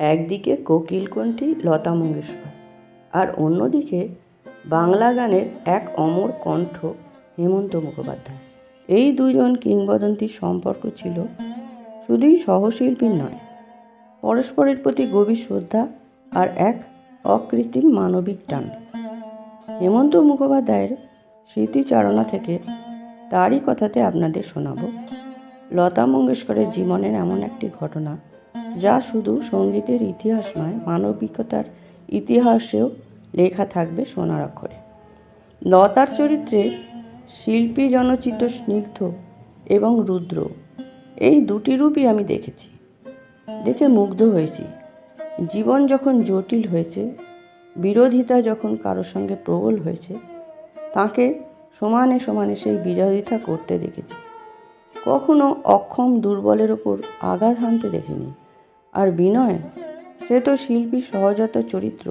একদিকে কোকিলকণ্ঠী লতা মঙ্গেশকর। আর অন্যদিকে বাংলা গানের এক অমর কণ্ঠ হেমন্ত মুখোপাধ্যায়। এই দুজন কিংবদন্তির সম্পর্ক ছিল শুধুই সহশিল্পীর নয়, পরস্পরের প্রতি গভীর শ্রদ্ধা আর এক অকৃত্রিম মানবিক টান। হেমন্ত মুখোপাধ্যায়ের স্মৃতিচারণা থেকে তারই কথাতে আপনাদের শোনাবো, লতা মঙ্গেশকরের জীবনের এমন একটি ঘটনা যা শুধু সঙ্গীতের ইতিহাস নয়, মানবিকতার ইতিহাসেও লেখা থাকবে সোনার অক্ষরে। লতার চরিত্রে শিল্পী জনচিত স্নিগ্ধ এবং রুদ্র, এই দুটি রূপই আমি দেখেছি। দেখে মুগ্ধ হয়েছি। জীবন যখন জটিল হয়েছে, বিরোধিতা যখন কারোর সঙ্গে প্রবল হয়েছে, তাকে সমানে সমানে সেই বিরোধিতা করতে দেখেছি। কখনো অক্ষম দুর্বলের ওপর আঘাত হানতে দেখিনি। আর বিনয়, সে তো শিল্পীর সহজাত চরিত্র।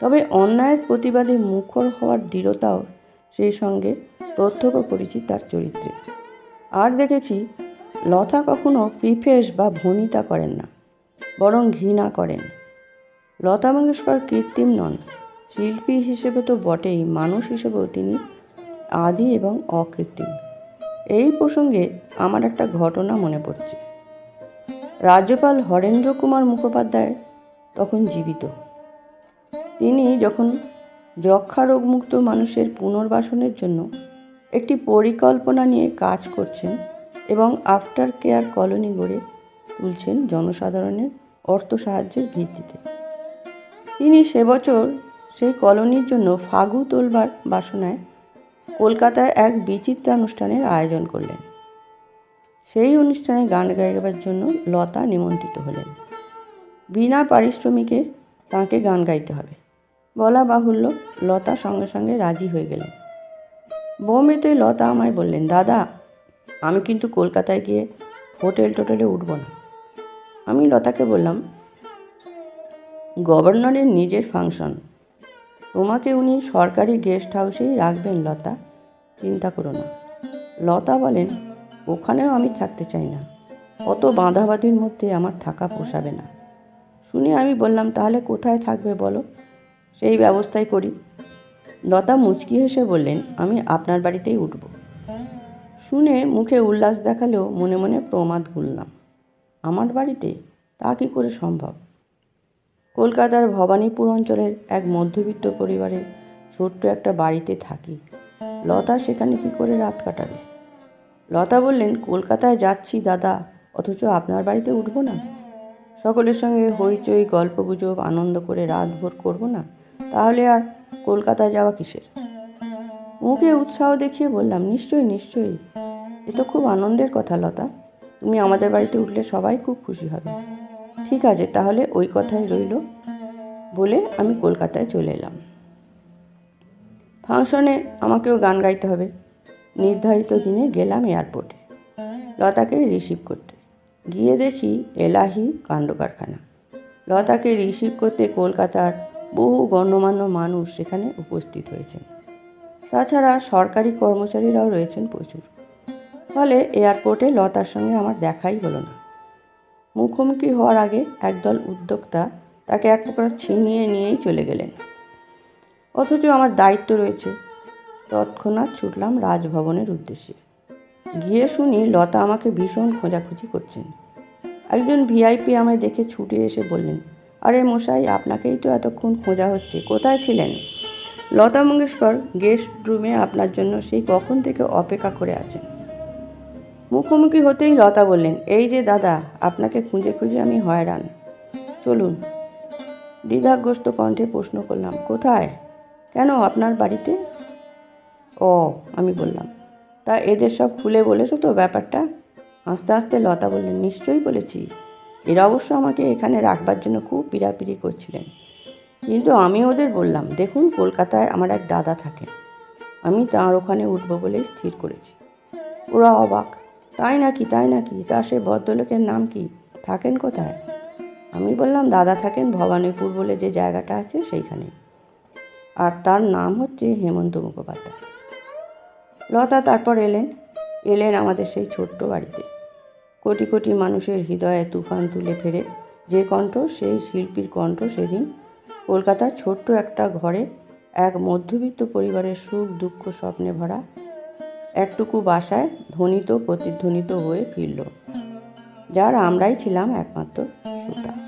তবে অন্যায়ের প্রতিবাদে মুখর হওয়ার দৃঢ়তাও সেই সঙ্গে প্রত্যক্ষ করেছি তার চরিত্রে। আর দেখেছি, লতা কখনো প্রিফেস বা ভনিতা করেন না, বরং ঘৃণা করেন। লতা মঙ্গেশকর কৃত্রিম নন। শিল্পী হিসেবে তো বটেই, মানুষ হিসেবেও তিনি আদি এবং অকৃত্রিম। এই প্রসঙ্গে আমার একটা ঘটনা মনে পড়ছে। রাজ্যপাল হরেন্দ্র কুমার মুখোপাধ্যায় তখন জীবিত। তিনি যখন যক্ষা রোগমুক্ত মানুষের পুনর্বাসনের জন্য একটি পরিকল্পনা নিয়ে কাজ করছেন এবং আফটার কেয়ার কলোনি গড়ে তুলছেন জনসাধারণের অর্থ সাহায্যের ভিত্তিতে। তিনি সে বছর সেই কলোনির জন্য ফাগু তোলবার বাসনায় কলকাতায় এক বিচিত্রানুষ্ঠানের আয়োজন করলেন। সেই অনুষ্ঠানে গান গাইবার জন্য লতা নিমন্ত্রিত হলেন। বিনা পারিশ্রমিকে তাঁকে গান গাইতে হবে। বলা বাহুল্য, লতা সঙ্গে সঙ্গে রাজি হয়ে গেলেন। বোমেতে লতা আমায় বললেন, দাদা, আমি কিন্তু কলকাতায় গিয়ে হোটেল টোটেলে উঠব না। আমি লতাকে বললাম, গভর্নরের নিজের ফাংশন। তোমাকে উনি সরকারি গেস্ট হাউসেই রাখবেন, লতা। চিন্তা করো না। লতা বলেন ওখানেও আমি থাকতে চাই না। অত বাঁধাবাঁধির মধ্যে আমার থাকা পোষাবে না। শুনে আমি বললাম, তাহলে কোথায় থাকবে বলো? সেই ব্যবস্থাই করি। লতা মুচকি হেসে বললেন, আমি আপনার বাড়িতেই উঠব। শুনে মুখে উল্লাস দেখালেও মনে মনে প্রমাদ গুনলাম। আমার বাড়িতে তা কী করে সম্ভব? কলকাতার ভবানীপুর অঞ্চলের এক মধ্যবিত্ত পরিবারের ছোট্ট একটা বাড়িতে থাকি। লতা সেখানে কি করে রাত কাটাবে? লতা বললেন, কলকাতায় যাচ্ছি দাদা, অথচ আপনার বাড়িতে উঠবো না। সকলের সঙ্গে হইচই গল্প গুজব আনন্দ করে রাত ভোর করব না। তাহলে আর কলকাতায় যাওয়া কিসের? মুখে উৎসাহ দেখিয়ে বললাম, নিশ্চয়ই নিশ্চয়ই। এ তো খুব আনন্দের কথা লতা। তুমি আমাদের বাড়িতে উঠলে সবাই খুব খুশি হবে। ঠিক আছে, তাহলে ওই কথাই রইল। বলে আমি কলকাতায় চলে এলাম। ফাংশনে আমাকেও গান গাইতে হবে। নির্ধারিত দিনে গেলাম এয়ারপোর্টে। লতাকে রিসিভ করতে। গিয়ে দেখি এলাহি কাণ্ড কারখানা লতাকে রিসিভ করতে কলকাতার বহু গণ্যমান্য মানুষ সেখানে উপস্থিত হয়েছেন। তাছাড়া সরকারি কর্মচারীরাও রয়েছেন প্রচুর। ফলে এয়ারপোর্টে লতার সঙ্গে আমার দেখাই হলো না। মুখোমুখি হওয়ার আগে একদল উদ্যোক্তা তাকে এক প্রকার ছিনিয়ে নিয়েই চলে গেলেন। অথচ আমার দায়িত্ব রয়েছে তৎক্ষণাৎ ছুটলাম রাজভবনের উদ্দেশ্যে। গিয়ে শুনি লতা আমাকে ভীষণ খোঁজাখুঁজি করছেন। একজন ভিআইপি আমায় দেখে ছুটে এসে বললেন, আরে মশাই, আপনাকেই তো এতক্ষণ খোঁজা হচ্ছে, কোথায় ছিলেন? লতা মঙ্গেশকর গেস্ট রুমে আপনার জন্য সেই কখন থেকে অপেক্ষা করে আছেন। মুখোমুখি হতেই লতা বললেন, এই যে দাদা, আপনাকে খুঁজে খুঁজে আমি হয়রান। চলুন। দ্বিধাগ্রস্ত কণ্ঠে প্রশ্ন করলাম, কোথায়? কেন আপনার বাড়িতে? ও, আমি বললাম। তা এদের সব খুলে বলেছ তো ব্যাপারটা? আস্তে আস্তে লতা বললেন নিশ্চয়ই বলেছি। এরা অবশ্য আমাকে এখানে রাখবার জন্য খুব পিড়াপিড়ি করছিলেন। কিন্তু আমি ওদের বললাম, দেখুন, কলকাতায় আমার এক দাদা থাকেন। আমি তাঁর ওখানে উঠবো বলেই স্থির করেছি। ওরা অবাক, তাই নাকি তাই নাকি? তা সে ভদ্রলোকের নাম কি? থাকেন কোথায়? আমি বললাম, দাদা থাকেন ভবানীপুর বলে যে জায়গাটা আছে সেইখানে। আর তার নাম হচ্ছে হেমন্ত মুখোপাধ্যায়। লতা তারপর এলেন এলেন আমাদের সেই ছোট্ট বাড়িতে। কোটি কোটি মানুষের হৃদয়ে তুফান তুলে ফেরে, যে কণ্ঠ, সেই শিল্পীর কণ্ঠ সেদিন কলকাতার ছোট্ট একটা ঘরে এক মধ্যবিত্ত পরিবারের সুখ, দুঃখ, স্বপ্নে ভরা একটুকু বাসায় ধ্বনিত, প্রতিধ্বনিত হয়ে ফিরল, যার আমরাই ছিলাম একমাত্র শ্রোতা